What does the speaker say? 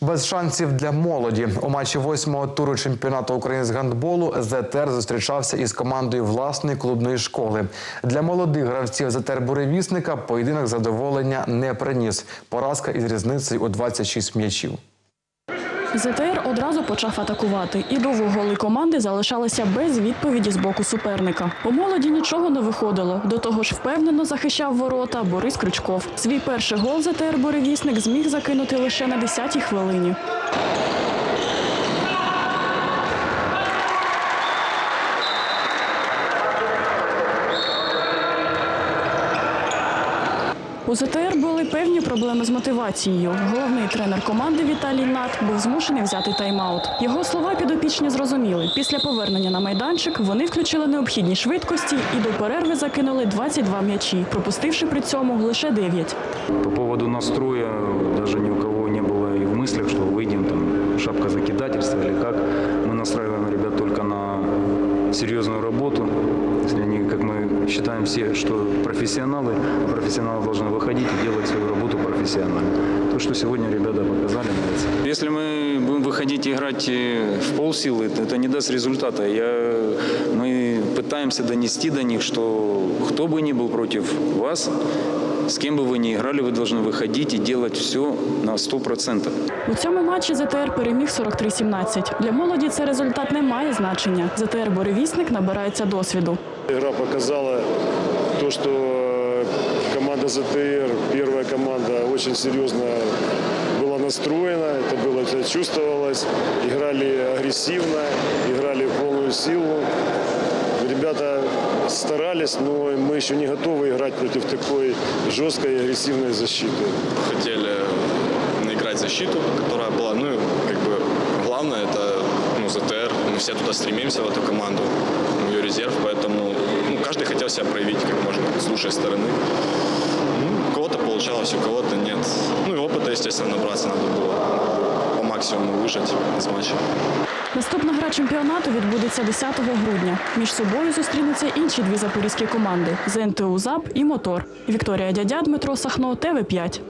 Без шансів для молоді у матчі восьмого туру чемпіонату України з гандболу ЗТР зустрічався із командою власної клубної школи. Для молодих гравців ЗТР Буревісника поєдинок задоволення не приніс. Поразка із різницею у 26 м'ячів. ЗТР одразу почав атакувати, і довго голи команди залишалися без відповіді з боку суперника. У молоді нічого не виходило. До того ж, впевнено захищав ворота Борис Крючков. Свій перший гол ЗТР Боревісник зміг закинути лише на 10-й хвилині. У ЗТР були певні проблеми з мотивацією. Головний тренер команди Віталій Нат був змушений взяти тайм-аут. Його слова підопічні зрозуміли. Після повернення на майданчик вони включили необхідні швидкості і до перерви закинули 22 м'ячі, пропустивши при цьому лише 9. По поводу настроя даже ни у кого не было и в мыслях, что выйдем там шапка закидательства или как. Мы настраиваем ребят только на серьезную работу. считаем все, что профессионалы, а профессионалы должны выходить и делать свою работу профессионально. То, что сегодня ребята показали, нравится. Если мы будем выходить и играть э, в полсилы, то это не даст результата. Я, мы пытаемся донести до них, что кто бы ни был против вас, с кем бы вы ни играли, вы должны выходить и делать все на 100%. У цьому матчі ЗТР переміг 43-17. Для молоді це результат не має значення. ЗТР Боревісник набирається досвіду. Игра показала то, что э, команда ЗТР, первая команда, очень серьезно была настроена, это было это чувствовалось. Играли агрессивно, играли в полную силу. Ребята старались, но мы еще не готовы играть против такой жесткой и агрессивной защиты. хотели наиграть защиту, которая была, ну, как бы, главное, это, ну, ЗТР, мы все туда стремимся, в эту команду, резерв, поэтому, ну, каждый хотел себя проявить как можно с лучшей стороны. Ну, у кого-то получалось, у кого-то нет. Ну, и опыта, естественно, набраться надо было, по максимуму выжать из матча. Наступна гра чемпіонату відбудеться 10 грудня. Між собою зустрінуться інші дві запорізькі команди ЗНТУ ЗАП і Мотор. Вікторія Дядя, Дмитро Сахно, ТВ 5